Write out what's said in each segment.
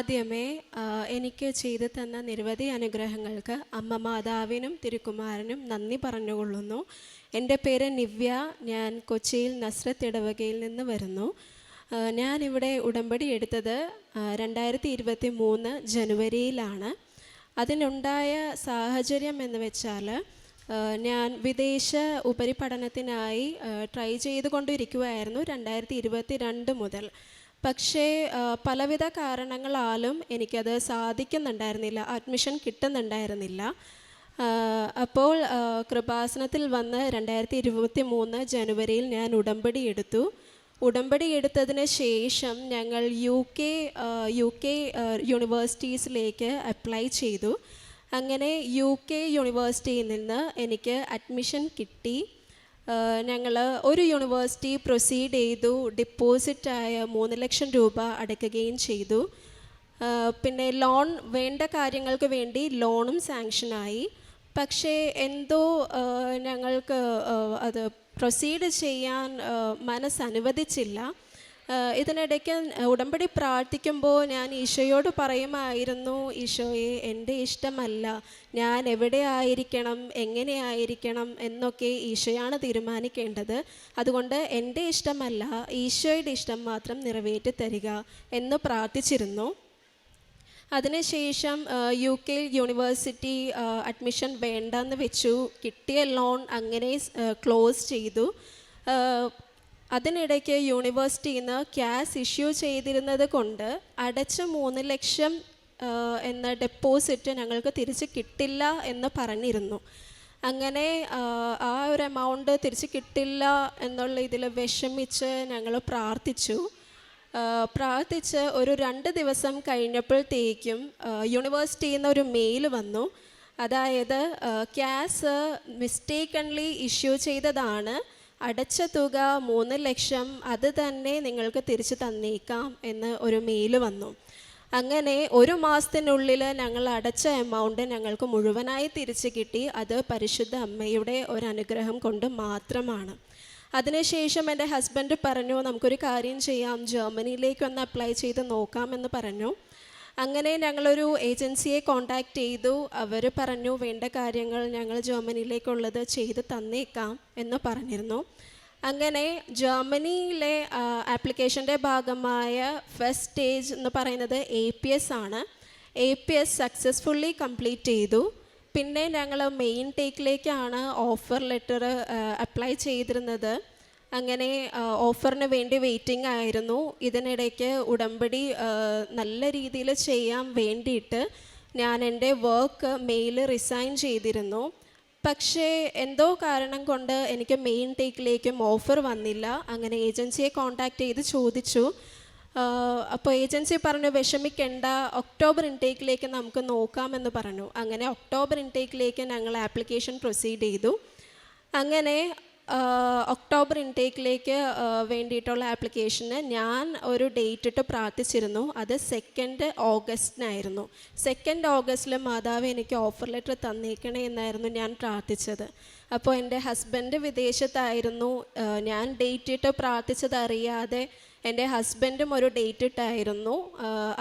ആദ്യമേ എനിക്ക് ചെയ്തു തന്ന നിരവധി അനുഗ്രഹങ്ങൾക്ക് അമ്മ മാതാവിനും തിരുക്കുമാരനും നന്ദി പറഞ്ഞുകൊള്ളുന്നു. എന്റെ പേര് നിവ്യ. ഞാൻ കൊച്ചിയിൽ നസ്രത്ത് ഇടവകയിൽ നിന്ന് വരുന്നു. ഞാനിവിടെ ഉടമ്പടി എടുത്തത് രണ്ടായിരത്തി ഇരുപത്തി മൂന്ന് ജനുവരിയിലാണ്. അതിനുണ്ടായ സാഹചര്യം എന്ന് വെച്ചാൽ ഞാൻ വിദേശ ഉപരിപഠനത്തിനായി ട്രൈ ചെയ്തുകൊണ്ടിരിക്കുകയായിരുന്നു രണ്ടായിരത്തി ഇരുപത്തി രണ്ട് മുതൽ. പക്ഷേ പലവിധ കാരണങ്ങളാലും എനിക്കത് സാധിക്കുന്നുണ്ടായിരുന്നില്ല അഡ്മിഷൻ കിട്ടുന്നുണ്ടായിരുന്നില്ല. അപ്പോൾ കൃപാസനത്തിൽ വന്ന് രണ്ടായിരത്തി ഇരുപത്തി മൂന്ന് ജനുവരിയിൽ ഞാൻ ഉടമ്പടി എടുത്തു. ഉടമ്പടി എടുത്തതിന് ശേഷം ഞങ്ങൾ യു കെ യു കെ യൂണിവേഴ്സിറ്റീസിലേക്ക് അപ്ലൈ ചെയ്തു. അങ്ങനെ യു കെ യൂണിവേഴ്സിറ്റിയിൽ നിന്ന് എനിക്ക് അഡ്മിഷൻ കിട്ടി. ഞങ്ങൾ ഒരു യൂണിവേഴ്സിറ്റി പ്രൊസീഡ് ചെയ്തു ഡിപ്പോസിറ്റായ മൂന്ന് ലക്ഷം രൂപ അടയ്ക്കുകയും ചെയ്തു. പിന്നെ ലോൺ വേണ്ട കാര്യങ്ങൾക്ക് വേണ്ടി ലോണും സാങ്ഷനായി പക്ഷേ എന്തോ ഞങ്ങൾക്ക് അത് പ്രൊസീഡ് ചെയ്യാൻ മനസ്സനുവദിച്ചില്ല. ഇതിനിടയ്ക്ക് ഉടമ്പടി പ്രാർത്ഥിക്കുമ്പോൾ ഞാൻ ഈശോയോട് പറയുമായിരുന്നു ഈശോയെ എന്റെ ഇഷ്ടമല്ല. ഞാൻ എവിടെ ആയിരിക്കണം എങ്ങനെ ആയിരിക്കണം എന്നൊക്കെ ഈശോയാണ് തീരുമാനിക്കേണ്ടത്. അതുകൊണ്ട് എന്റെ ഇഷ്ടമല്ല ഈശോയുടെ ഇഷ്ടം മാത്രം നിറവേറ്റി തരിക എന്ന് പ്രാർത്ഥിച്ചിരുന്നു. അതിനുശേഷം യു കെ യൂണിവേഴ്സിറ്റി അഡ്മിഷൻ വേണ്ടെന്ന് വെച്ചു. കിട്ടിയ ലോൺ അങ്ങനെ ക്ലോസ് ചെയ്തു. അതിനിടയ്ക്ക് യൂണിവേഴ്സിറ്റിയിൽ നിന്ന് ക്യാഷ് ഇഷ്യൂ ചെയ്തിരുന്നത് കൊണ്ട് അടച്ച മൂന്ന് ലക്ഷം എന്ന ഡെപ്പോസിറ്റ് ഞങ്ങൾക്ക് തിരിച്ച് കിട്ടില്ല എന്ന് പറഞ്ഞിരുന്നു. അങ്ങനെ ആ, ഒരു എമൗണ്ട് തിരിച്ച് കിട്ടില്ല എന്നുള്ള ഇതിൽ വിഷമിച്ച് ഞങ്ങൾ പ്രാർത്ഥിച്ചു. പ്രാർത്ഥിച്ച് ഒരു രണ്ട് ദിവസം കഴിഞ്ഞപ്പോഴത്തേക്കും യൂണിവേഴ്സിറ്റിയിൽ നിന്ന് ഒരു മെയിൽ വന്നു. അതായത് ക്യാഷ് മിസ്റ്റേക്കൺലി ഇഷ്യൂ ചെയ്തതാണ്. അടച്ച തുക മൂന്ന് ലക്ഷം അത് തന്നെ നിങ്ങൾക്ക് തിരിച്ചു തന്നേക്കാം എന്ന് ഒരു മെയിൽ വന്നു. അങ്ങനെ ഒരു മാസത്തിനുള്ളിൽ ഞങ്ങൾ അടച്ച എമൗണ്ട് ഞങ്ങൾക്ക് മുഴുവനായി തിരിച്ചു കിട്ടി. അത് പരിശുദ്ധ അമ്മയുടെ ഒരു അനുഗ്രഹം കൊണ്ട് മാത്രമാണ്. അതിനുശേഷം എന്റെ ഹസ്ബൻഡ് പറഞ്ഞു നമുക്കൊരു കാര്യം ചെയ്യാം. ജർമ്മനിയിലേക്ക് ഒന്ന് അപ്ലൈ ചെയ്ത് നോക്കാമെന്ന് പറഞ്ഞു. അങ്ങനെ ഞങ്ങളൊരു ഏജൻസിയെ കോണ്ടാക്ട് ചെയ്തു. അവർ പറഞ്ഞു വേണ്ട കാര്യങ്ങൾ ഞങ്ങൾ ജർമ്മനിയിലേക്കുള്ളത് ചെയ്ത് തന്നേക്കാം എന്ന് പറഞ്ഞിരുന്നു. അങ്ങനെ ജർമ്മനിയിലെ ആപ്ലിക്കേഷന്റെ ഭാഗമായ ഫസ്റ്റ് സ്റ്റേജ് എന്ന് പറയുന്നത് എ പി എസ് ആണ്. A P S successfully complete ചെയ്തു. പിന്നെ ഞങ്ങൾ മെയിൻ ടേക്കിലേക്കാണ് ഓഫർ ലെറ്റർ അപ്ലൈ ചെയ്തിരുന്നത്. അങ്ങനെ ഓഫറിന് വേണ്ടി വെയിറ്റിംഗ് ആയിരുന്നു. ഇതിനിടയ്ക്ക് ഉടമ്പടി നല്ല രീതിയിൽ ചെയ്യാൻ വേണ്ടിയിട്ട് ഞാൻ എന്റെ വർക്ക് മെയിൽ റിസൈൻ ചെയ്തിരുന്നു. പക്ഷേ എന്തോ കാരണം കൊണ്ട് എനിക്ക് മെയിൻ ടേക്കിലേക്കും ഓഫർ വന്നില്ല. അങ്ങനെ ഏജൻസിയെ കോൺടാക്റ്റ് ചെയ്ത് ചോദിച്ചു. അപ്പോൾ ഏജൻസി പറഞ്ഞു വിഷമിക്കേണ്ട ഒക്ടോബർ ഇൻടേക്കിലേക്ക് നമുക്ക് നോക്കാമെന്ന് പറഞ്ഞു. അങ്ങനെ ഒക്ടോബർ ഇൻടേക്കിലേക്ക് ഞങ്ങൾ ആപ്ലിക്കേഷൻ പ്രൊസീഡ് ചെയ്തു. അങ്ങനെ ഒക്ടോബർ ഇൻടേക്കിലേക്ക് വേണ്ടിയിട്ടുള്ള ആപ്ലിക്കേഷന് ഞാൻ ഒരു ഡേറ്റ് ഇട്ട് പ്രാർത്ഥിച്ചിരുന്നു. അത് സെക്കൻഡ് ഓഗസ്റ്റിനായിരുന്നു സെക്കൻഡ് ഓഗസ്റ്റിൽ മാതാവ് എനിക്ക് ഓഫർ ലെറ്റർ തന്നേക്കണേ എന്നായിരുന്നു ഞാൻ പ്രാർത്ഥിച്ചത്. അപ്പോൾ എന്റെ ഹസ്ബൻഡ് വിദേശത്തായിരുന്നു. ഞാൻ ഡേറ്റ് ഇട്ട് പ്രാർത്ഥിച്ചത് അറിയാതെ എന്റെ ഹസ്ബൻഡും ഒരു ഡേറ്റ് ഇട്ടായിരുന്നു.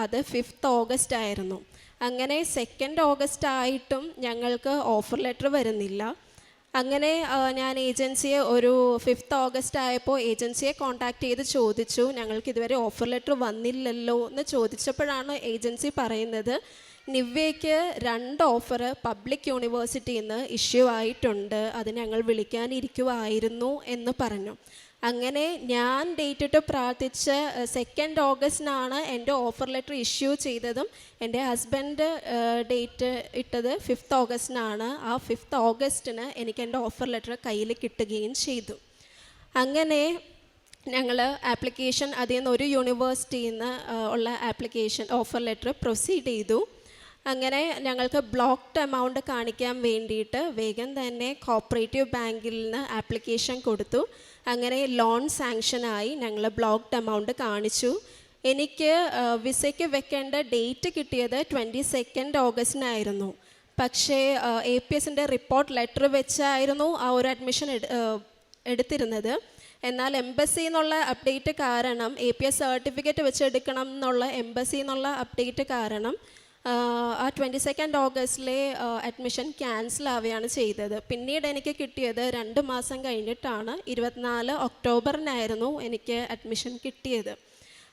അത് ഫിഫ്ത്ത് ഓഗസ്റ്റ് ആയിരുന്നു അങ്ങനെ സെക്കൻഡ് ഓഗസ്റ്റ് ആയിട്ടും ഞങ്ങൾക്ക് ഓഫർ ലെറ്റർ വരുന്നില്ല. അങ്ങനെ ഞാൻ ഏജൻസിയെ ഒരു ഫിഫ്ത്ത് ഓഗസ്റ്റ് ആയപ്പോൾ ഏജൻസിയെ കോൺടാക്ട് ചെയ്ത് ചോദിച്ചു. ഞങ്ങൾക്ക് ഇതുവരെ ഓഫർ ലെറ്റർ വന്നില്ലല്ലോ എന്ന് ചോദിച്ചപ്പോഴാണ് ഏജൻസി പറയുന്നത് നിവ്യയ്ക്ക് രണ്ട് ഓഫർ പബ്ലിക് യൂണിവേഴ്സിറ്റിയിൽ നിന്ന് ഇഷ്യൂ ആയിട്ടുണ്ട്. അത് ഞങ്ങൾ വിളിക്കാനിരിക്കുമായിരുന്നു എന്ന് പറഞ്ഞു. അങ്ങനെ ഞാൻ ഡേറ്റ് ഇട്ട് പ്രാർത്ഥിച്ച സെക്കൻഡ് ഓഗസ്റ്റിനാണ് എന്റെ ഓഫർ ലെറ്റർ ഇഷ്യൂ ചെയ്തതും. എന്റെ ഹസ്ബൻഡ് ഡേറ്റ് ഇട്ടത് ഫിഫ്ത്ത് ഓഗസ്റ്റിനാണ് ആ ഫിഫ്ത്ത് ഓഗസ്റ്റിന് എനിക്ക് എന്റെ ഓഫർ ലെറ്റർ കയ്യിൽ കിട്ടുകയും ചെയ്തു. അങ്ങനെ ഞങ്ങൾ ആപ്ലിക്കേഷൻ അതിൽ നിന്ന് ഒരു യൂണിവേഴ്സിറ്റിയിൽ നിന്ന് ഉള്ള ആപ്ലിക്കേഷൻ ഓഫർ ലെറ്റർ പ്രൊസീഡ് ചെയ്തു. അങ്ങനെ ഞങ്ങൾക്ക് ബ്ലോക്ക്ഡ് എമൗണ്ട് കാണിക്കാൻ വേണ്ടിയിട്ട് വേഗം തന്നെ കോപ്പറേറ്റീവ് ബാങ്കിൽ നിന്ന് ആപ്ലിക്കേഷൻ കൊടുത്തു. അങ്ങനെ ലോൺ സാങ്ഷനായി ഞങ്ങൾ ബ്ലോക്ക്ഡ് എമൗണ്ട് കാണിച്ചു. എനിക്ക് വിസയ്ക്ക് വെക്കേണ്ട ഡേറ്റ് കിട്ടിയത് ട്വന്റി സെക്കൻഡ് ഓഗസ്റ്റിനായിരുന്നു. പക്ഷേ എ പി എസിന്റെ റിപ്പോർട്ട് ലെറ്റർ വെച്ചായിരുന്നു ആ ഒരു അഡ്മിഷൻ എടുത്തിരുന്നത്. എന്നാൽ എംബസി എന്നുള്ള അപ്ഡേറ്റ് കാരണം എ പി എസ് സർട്ടിഫിക്കറ്റ് വെച്ചെടുക്കണം എന്നുള്ള എംബസി എന്നുള്ള അപ്ഡേറ്റ് കാരണം ആ, ട്വന്റി സെക്കൻഡ് ഓഗസ്റ്റിലെ അഡ്മിഷൻ ക്യാൻസൽ ആവുകയാണ് ചെയ്തത്. പിന്നീട് എനിക്ക് കിട്ടിയത് രണ്ട് മാസം കഴിഞ്ഞിട്ടാണ്. ഇരുപത്തിനാല് ഒക്ടോബറിനായിരുന്നു എനിക്ക് അഡ്മിഷൻ കിട്ടിയത്.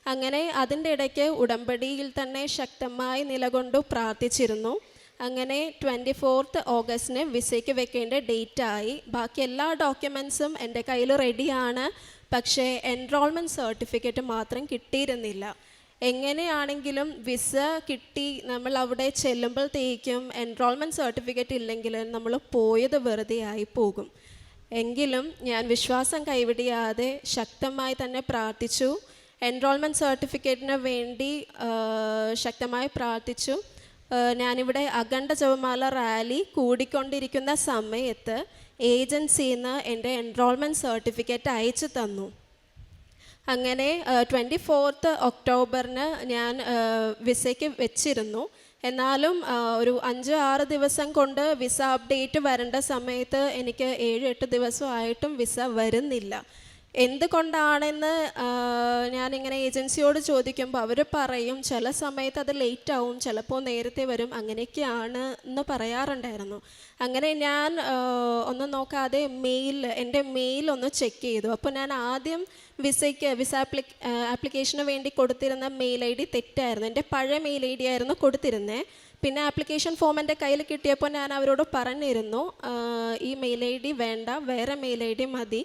അങ്ങനെ അതിന്റെ ഇടയ്ക്ക് ഉടമ്പടിയിൽ തന്നെ ശക്തമായി നിലകൊണ്ടു പ്രാർത്ഥിച്ചിരുന്നു. അങ്ങനെ ട്വന്റി ഫോർത്ത് ഓഗസ്റ്റിന് വിസയ്ക്ക് വെക്കേണ്ട ഡേറ്റ് ആയി. ബാക്കി എല്ലാ ഡോക്യുമെൻസും എന്റെ കയ്യിൽ റെഡിയാണ് പക്ഷേ എൻറോൾമെന്റ് സർട്ടിഫിക്കറ്റ് മാത്രം കിട്ടിയിരുന്നില്ല. എങ്ങനെയാണെങ്കിലും വിസ കിട്ടി നമ്മൾ അവിടെ ചെല്ലുമ്പോഴത്തേക്കും എൻറോൾമെന്റ് സർട്ടിഫിക്കറ്റ് ഇല്ലെങ്കിൽ നമ്മൾ പോയത് വെറുതെ ആയി പോകും. എങ്കിലും ഞാൻ വിശ്വാസം കൈവിടിയാതെ ശക്തമായി തന്നെ പ്രാർത്ഥിച്ചു. എൻറോൾമെന്റ് സർട്ടിഫിക്കറ്റിന് വേണ്ടി ശക്തമായി പ്രാർത്ഥിച്ചു. ഞാനിവിടെ അഖണ്ഡ ജപമാല റാലി കൂടിക്കൊണ്ടിരിക്കുന്ന സമയത്ത് ഏജൻസിയിൽ നിന്ന് എന്റെ എൻറോൾമെന്റ് സർട്ടിഫിക്കറ്റ് അയച്ചു തന്നു. അങ്ങനെ ട്വന്റി ഫോർത്ത് ഒക്ടോബറിന് ഞാൻ വിസയ്ക്ക് വെച്ചിരുന്നു. എന്നാലും ഒരു അഞ്ച് ആറ് ദിവസം കൊണ്ട് വിസ അപ്ഡേറ്റ് വരേണ്ട സമയത്ത് എനിക്ക് ഏഴ് എട്ട് ദിവസമായിട്ടും വിസ വരുന്നില്ല. എന്തുകൊണ്ടാണെന്ന് ഞാനിങ്ങനെ ഏജൻസിയോട് ചോദിക്കുമ്പോൾ അവർ പറയും ചില സമയത്ത് അത് ലേറ്റ് ആവും ചിലപ്പോൾ നേരത്തെ വരും അങ്ങനെയൊക്കെയാണ് എന്ന് പറയാറുണ്ടായിരുന്നു. അങ്ങനെ ഞാൻ ഒന്ന് നോക്കാതെ മെയിൽ എന്റെ മെയിൽ ഒന്ന് ചെക്ക് ചെയ്തു. അപ്പോൾ ഞാൻ ആദ്യം വിസയ്ക്ക് വിസ ആപ്ലി ആപ്ലിക്കേഷന് വേണ്ടി കൊടുത്തിരുന്ന മെയിൽ ഐ ഡി തെറ്റായിരുന്നു. എന്റെ പഴയ മെയിൽ ഐ ഡി ആയിരുന്നു കൊടുത്തിരുന്നത് പിന്നെ ആപ്ലിക്കേഷൻ ഫോം എന്റെ കയ്യിൽ കിട്ടിയപ്പോൾ ഞാൻ അവരോട് പറഞ്ഞിരുന്നു ഈ മെയിൽ ഐ ഡി വേണ്ട വേറെ മെയിൽ ഐ ഡി മതി.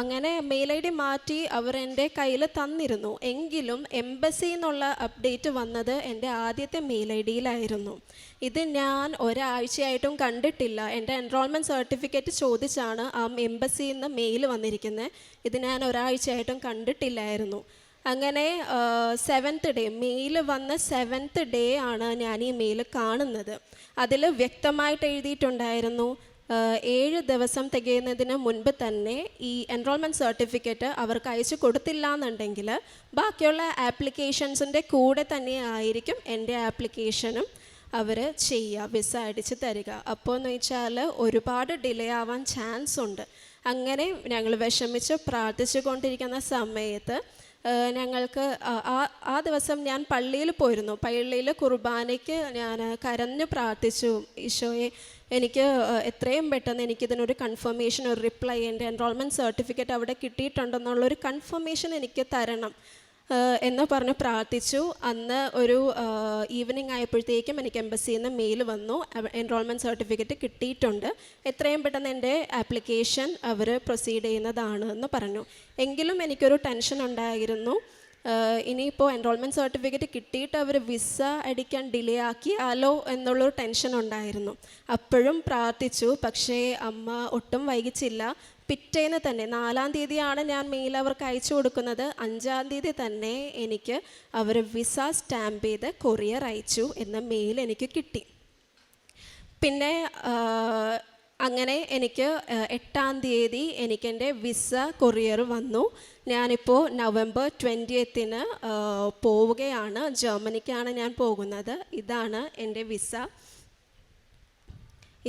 അങ്ങനെ മെയിൽ ഐ ഡി മാറ്റി അവർ എന്റെ കയ്യിൽ തന്നിരുന്നു. എങ്കിലും എംബസി എന്നുള്ള അപ്ഡേറ്റ് വന്നത് എന്റെ ആദ്യത്തെ മെയിൽ ഐ ഡിയിലായിരുന്നു. ഇത് ഞാൻ ഒരാഴ്ചയായിട്ടും കണ്ടിട്ടില്ല. എന്റെ എൻറോൾമെന്റ് സർട്ടിഫിക്കറ്റ് ചോദിച്ചാണ് ആ എംബസിയിൽ നിന്ന് മെയിൽ വന്നിരിക്കുന്നത്. ഇത് ഞാൻ ഒരാഴ്ചയായിട്ടും കണ്ടിട്ടില്ലായിരുന്നു. അങ്ങനെ സെവൻത്ത് ഡേ മെയിൽ വന്ന സെവൻത്ത് ഡേ ആണ് ഞാൻ ഈ മെയിൽ കാണുന്നത്. അതിൽ വ്യക്തമായിട്ട് എഴുതിയിട്ടുണ്ടായിരുന്നു ഏഴ് ദിവസം തികയുന്നതിന് മുൻപ് തന്നെ ഈ എൻറോൾമെന്റ് സർട്ടിഫിക്കറ്റ് അവർക്ക് അയച്ചു കൊടുത്തില്ല എന്നുണ്ടെങ്കിൽ ബാക്കിയുള്ള ആപ്ലിക്കേഷൻസിന്റെ കൂടെ തന്നെ ആയിരിക്കും എന്റെ ആപ്ലിക്കേഷനും അവർ ചെയ്യുക വിസ അടിച്ച് തരിക. അപ്പോൾ എന്ന് വെച്ചാൽ ഒരുപാട് ഡിലേ ആവാൻ ചാൻസ് ഉണ്ട്. അങ്ങനെ ഞങ്ങൾ വിഷമിച്ച് പ്രാർത്ഥിച്ചു കൊണ്ടിരിക്കുന്ന സമയത്ത് ഞങ്ങൾക്ക് ആ- ആ ദിവസം ഞാൻ പള്ളിയിൽ പോയിരുന്നു. പള്ളിയിൽ കുർബാനയ്ക്ക് ഞാൻ കരഞ്ഞു പ്രാർത്ഥിച്ചു ഈശോയെ എനിക്ക് എത്രയും പെട്ടെന്ന് എനിക്കിതിനൊരു കൺഫർമേഷൻ ഒരു റിപ്ലൈ എന്റെ എൻറോൾമെന്റ് സർട്ടിഫിക്കറ്റ് അവിടെ കിട്ടിയിട്ടുണ്ടെന്നുള്ളൊരു കൺഫർമേഷൻ എനിക്ക് തരണം. എന്ന് പറഞ്ഞ് പ്രാർത്ഥിച്ചു. അന്ന് ഒരു ഈവനിങ് ആയപ്പോഴത്തേക്കും എനിക്ക് എംബസിയിൽ നിന്ന് മെയിൽ വന്നു എൻറോൾമെന്റ് സർട്ടിഫിക്കറ്റ് കിട്ടിയിട്ടുണ്ട്. എത്രയും പെട്ടെന്ന് എന്റെ ആപ്ലിക്കേഷൻ അവർ പ്രൊസീഡ് ചെയ്യുന്നതാണ് എന്ന് പറഞ്ഞു. എങ്കിലും എനിക്കൊരു ടെൻഷൻ ഉണ്ടായിരുന്നു. ഇനിയിപ്പോൾ എൻറോൾമെന്റ് സർട്ടിഫിക്കറ്റ് കിട്ടിയിട്ട് അവർ വിസ അടിക്കാൻ ഡിലേ ആക്കിയാലോ എന്നുള്ളൊരു ടെൻഷൻ ഉണ്ടായിരുന്നു. അപ്പോഴും പ്രാർത്ഥിച്ചു. പക്ഷേ അമ്മ ഒട്ടും വൈകിച്ചില്ല. പിറ്റേന്ന് തന്നെ നാലാം തീയതിയാണ് ഞാൻ മെയിൽ അവർക്ക് അയച്ചു കൊടുക്കുന്നത്. അഞ്ചാം തീയതി തന്നെ എനിക്ക് അവർ വിസ സ്റ്റാമ്പ് ചെയ്ത് കൊറിയർ അയച്ചു എന്ന മെയിൽ എനിക്ക് കിട്ടി. പിന്നെ അങ്ങനെ എനിക്ക് എട്ടാം തീയതി എനിക്കെന്റെ വിസ കൊറിയർ വന്നു. ഞാനിപ്പോൾ നവംബർ ട്വന്റിയത്തിന് പോവുകയാണ്. ജർമ്മനിക്കാണ് ഞാൻ പോകുന്നത്. ഇതാണ് എന്റെ വിസ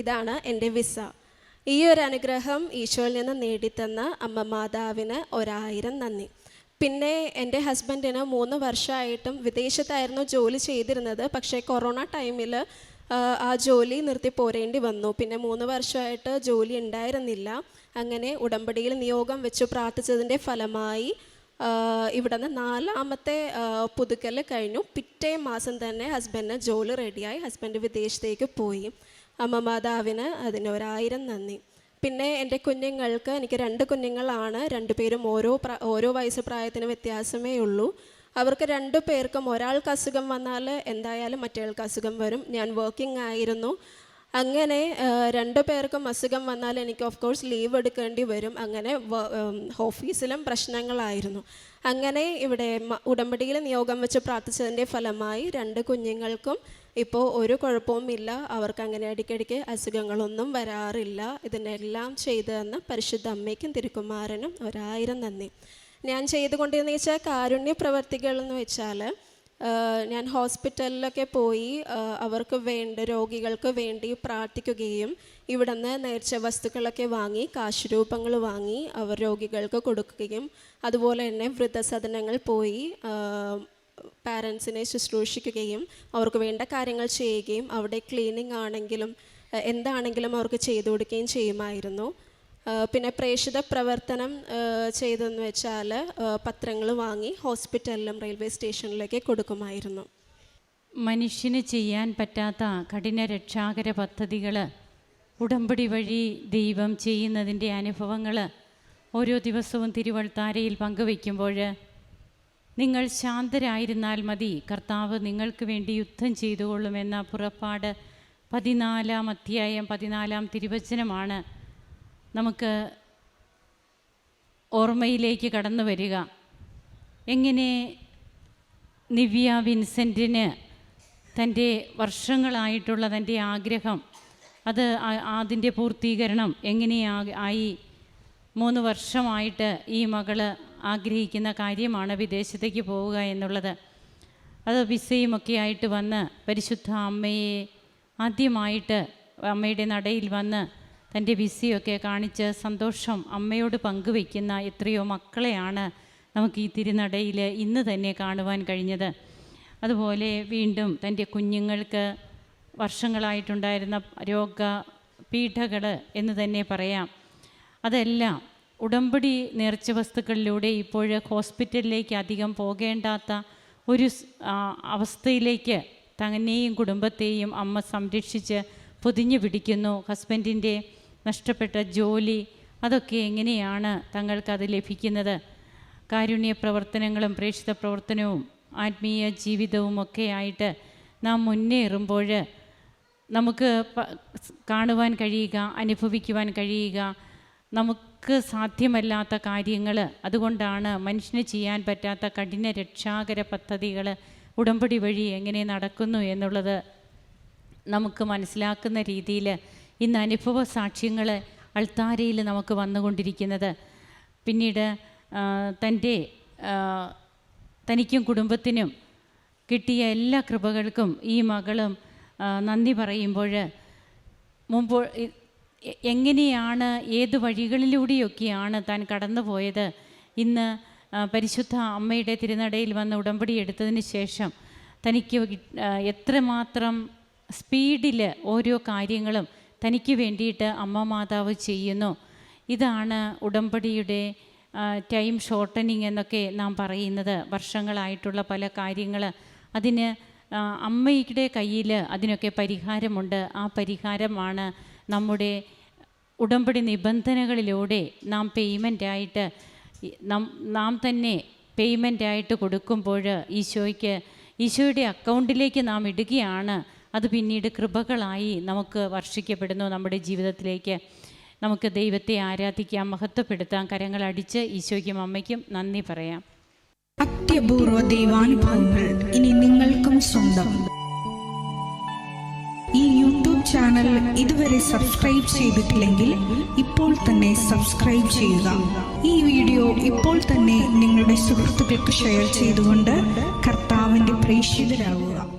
ഇതാണ് എന്റെ വിസ ഈ ഒരു അനുഗ്രഹം ഈശോയിൽ നിന്ന് നേടിത്തന്ന അമ്മ മാതാവിന് ഒരായിരം നന്ദി. പിന്നെ എന്റെ ഹസ്ബൻഡിന് മൂന്ന് വർഷമായിട്ടും വിദേശത്തായിരുന്നു ജോലി ചെയ്തിരുന്നത്. പക്ഷേ കൊറോണ ടൈമിൽ ആ ജോലി നിർത്തി പോരേണ്ടി വന്നു. പിന്നെ മൂന്ന് വർഷമായിട്ട് ജോലി ഉണ്ടായിരുന്നില്ല. അങ്ങനെ ഉടമ്പടിയിൽ നിയോഗം വെച്ച് പ്രാർത്ഥിച്ചതിന്റെ ഫലമായി ഇവിടെ നിന്ന് നാലാമത്തെ പുതുക്കൽ കഴിഞ്ഞു. പിറ്റേ മാസം തന്നെ ഹസ്ബൻഡിന് ജോലി റെഡിയായി ഹസ്ബൻഡ് വിദേശത്തേക്ക് പോയി. അമ്മ മാതാവിന് അതിന് ഒരായിരം നന്ദി. പിന്നെ എന്റെ കുഞ്ഞുങ്ങൾക്ക് എനിക്ക് രണ്ട് കുഞ്ഞുങ്ങളാണ്. രണ്ടുപേരും ഓരോ ഓരോ വയസ്സ് പ്രായത്തിന് വ്യത്യാസമേ ഉള്ളൂ. അവർക്ക് രണ്ടു പേർക്കും ഒരാൾക്ക് അസുഖം വന്നാൽ എന്തായാലും മറ്റേയാൾക്ക് അസുഖം വരും. ഞാൻ വർക്കിംഗ് ആയിരുന്നു. അങ്ങനെ രണ്ടു പേർക്കും അസുഖം വന്നാൽ എനിക്ക് ഓഫ് കോഴ്സ് ലീവ് എടുക്കേണ്ടി വരും. അങ്ങനെ ഓഫീസിലും പ്രശ്നങ്ങളായിരുന്നു. അങ്ങനെ ഇവിടെ ഉടമ്പടിയിൽ നിയോഗം വെച്ച് പ്രാർത്ഥിച്ചതിന്റെ ഫലമായി രണ്ട് കുഞ്ഞുങ്ങൾക്കും ഇപ്പോൾ ഒരു കുഴപ്പവുമില്ല അവർക്ക് അങ്ങനെ ഇടയ്ക്കിടയ്ക്ക് അസുഖങ്ങളൊന്നും വരാറില്ല. ഇതിനെല്ലാം ചെയ്തു തന്ന പരിശുദ്ധ അമ്മയ്ക്കും തിരുക്കുമാരനും ഒരായിരം നന്ദി. ഞാൻ ചെയ്തുകൊണ്ടിരുന്ന വെച്ചാൽ കാരുണ്യ പ്രവർത്തികൾ എന്ന് വെച്ചാൽ ഞാൻ ഹോസ്പിറ്റലിലൊക്കെ പോയി അവർക്ക് വേണ്ട രോഗികൾക്ക് വേണ്ടി പ്രാർത്ഥിക്കുകയും ഇവിടുന്ന് നേർച്ച വസ്തുക്കളൊക്കെ വാങ്ങി കാശുരൂപങ്ങൾ വാങ്ങി അവർ രോഗികൾക്ക് കൊടുക്കുകയും അതുപോലെ തന്നെ വൃദ്ധസദനങ്ങൾ പോയി പാരൻസിനെ ശുശ്രൂഷിക്കുകയും അവർക്ക് വേണ്ട കാര്യങ്ങൾ ചെയ്യുകയും അവിടെ ക്ലീനിങ് ആണെങ്കിലും എന്താണെങ്കിലും അവർക്ക് ചെയ്തു കൊടുക്കുകയും ചെയ്യുമായിരുന്നു. പിന്നെ പ്രേക്ഷിത പ്രവർത്തനം ചെയ്തെന്ന് വെച്ചാൽ പത്രങ്ങൾ വാങ്ങി ഹോസ്പിറ്റലിലും റെയിൽവേ സ്റ്റേഷനിലേക്ക് കൊടുക്കുമായിരുന്നു. മനുഷ്യന് ചെയ്യാൻ പറ്റാത്ത കഠിന രക്ഷാകര പദ്ധതികൾ ഉടമ്പടി വഴി ദൈവം ചെയ്യുന്നതിന്റെ അനുഭവങ്ങൾ ഓരോ ദിവസവും തിരുവൾത്താരയിൽ പങ്കുവയ്ക്കുമ്പോൾ നിങ്ങൾ ശാന്തരായിരുന്നാൽ മതി. കർത്താവ് നിങ്ങൾക്ക് വേണ്ടി യുദ്ധം ചെയ്തുകൊള്ളുമെന്ന പുറപ്പാട് പതിനാലാം അധ്യായം പതിനാലാം തിരുവചനമാണ്. നമുക്ക് ഓർമ്മയിലേക്ക് കടന്നു വരിക. എങ്ങനെ നിവ്യ വിൻസെന്റിന് തന്റെ വർഷങ്ങളായിട്ടുള്ള തന്റെ ആഗ്രഹം അത് അതിന്റെ പൂർത്തീകരണം എങ്ങനെയാ ആയി? മൂന്ന് വർഷമായിട്ട് ഈ മകൾ ആഗ്രഹിക്കുന്ന കാര്യമാണ് വിദേശത്തേക്ക് പോവുക എന്നുള്ളത്. അത് വിസയുമൊക്കെ ആയിട്ട് വന്ന് പരിശുദ്ധ അമ്മയെ ആദ്യമായിട്ട് അമ്മയുടെ നടയിൽ വന്ന് തന്റെ വിസിയൊക്കെ കാണിച്ച് സന്തോഷം അമ്മയോട് പങ്കുവയ്ക്കുന്ന എത്രയോ മക്കളെയാണ് നമുക്ക് ഈ തിരുനടയിൽ ഇന്ന് തന്നെ കാണുവാൻ കഴിഞ്ഞത്. അതുപോലെ വീണ്ടും തന്റെ കുഞ്ഞുങ്ങൾക്ക് വർഷങ്ങളായിട്ടുണ്ടായിരുന്ന രോഗ പീഠകൾ എന്ന് തന്നെ പറയാം. അതെല്ലാം ഉടമ്പടി നേർച്ച വസ്തുക്കളിലൂടെ ഇപ്പോൾ ഹോസ്പിറ്റലിലേക്ക് അധികം പോകേണ്ടാത്ത ഒരു അവസ്ഥയിലേക്ക് തന്നെയും കുടുംബത്തെയും അമ്മ സംരക്ഷിച്ച് പൊതിഞ്ഞു പിടിക്കുന്നു. ഹസ്ബൻഡിന്റെ നഷ്ടപ്പെട്ട ജോലി അതൊക്കെ എങ്ങനെയാണ് തങ്ങൾക്കത് ലഭിക്കുന്നത്? കാരുണ്യ പ്രവർത്തനങ്ങളും പ്രേക്ഷിത പ്രവർത്തനവും ആത്മീയ ജീവിതവും ഒക്കെ ആയിട്ട് നാം മുന്നേറുമ്പോൾ നമുക്ക് കാണുവാൻ കഴിയുക അനുഭവിക്കുവാൻ കഴിയുക. നമുക്ക് സാധ്യമല്ലാത്ത കാര്യങ്ങൾ അതുകൊണ്ടാണ് മനുഷ്യന് ചെയ്യാൻ പറ്റാത്ത കഠിന രക്ഷാകര പദ്ധതികൾ ഉടമ്പടി വഴി എങ്ങനെ നടക്കുന്നു എന്നുള്ളത് നമുക്ക് മനസ്സിലാക്കുന്ന രീതിയിൽ ഇന്ന് അനുഭവ സാക്ഷ്യങ്ങൾ അൾത്താരയിൽ നമുക്ക് വന്നുകൊണ്ടിരിക്കുന്നത്. പിന്നീട് തന്റെ തനിക്കും കുടുംബത്തിനും കിട്ടിയ എല്ലാ കൃപകൾക്കും ഈ മകളും നന്ദി പറയുമ്പോൾ മുമ്പ് എങ്ങനെയാണ് ഏത് വഴികളിലൂടെയൊക്കെയാണ് താൻ കടന്നു പോയത് ഇന്ന് പരിശുദ്ധ അമ്മയുടെ തിരുനടയിൽ വന്ന് ഉടമ്പടി എടുത്തതിന് ശേഷം തനിക്ക് എത്രമാത്രം സ്പീഡിൽ ഓരോ കാര്യങ്ങളും തനിക്ക് വേണ്ടിയിട്ട് അമ്മ മാതാവ് ചെയ്യുന്നു. ഇതാണ് ഉടമ്പടിയുടെ ടൈം ഷോർട്ടനിങ് എന്നൊക്കെ നാം പറയുന്നത്. വർഷങ്ങളായിട്ടുള്ള പല കാര്യങ്ങൾ അതിന് അമ്മയുടെ കയ്യിൽ അതിനൊക്കെ പരിഹാരമുണ്ട്. ആ പരിഹാരമാണ് നമ്മുടെ ഉടമ്പടി നിബന്ധനകളിലൂടെ നാം പേയ്മെന്റായിട്ട് നാം തന്നെ പേയ്മെന്റായിട്ട് കൊടുക്കുമ്പോൾ ഈശോയ്ക്ക് ഈശോയുടെ അക്കൗണ്ടിലേക്ക് നാം ഇടുകയാണ്. അത് പിന്നീട് കൃപകളായി നമുക്ക് വർഷിക്കപ്പെടുന്നു. നമ്മുടെ ജീവിതത്തിലേക്ക് നമുക്ക് ദൈവത്തെ ആരാധിക്കാം മഹത്വപ്പെടുത്താം. കരങ്ങളടിച്ച് ഈശോയ്ക്കും അമ്മയ്ക്കും നന്ദി പറയാം. അത്യപൂർവ ദൈവാനുഭവങ്ങൾ ഇനി നിങ്ങൾക്കും സ്വന്തം. ഈ യൂട്യൂബ് ചാനൽ ഇതുവരെ സബ്സ്ക്രൈബ് ചെയ്തിട്ടില്ലെങ്കിൽ ഇപ്പോൾ തന്നെ സബ്സ്ക്രൈബ് ചെയ്യുക. ഈ വീഡിയോ ഇപ്പോൾ തന്നെ നിങ്ങളുടെ സുഹൃത്തുക്കൾക്ക് ഷെയർ ചെയ്തുകൊണ്ട് കർത്താവിന്റെ പ്രേക്ഷിതരാകുക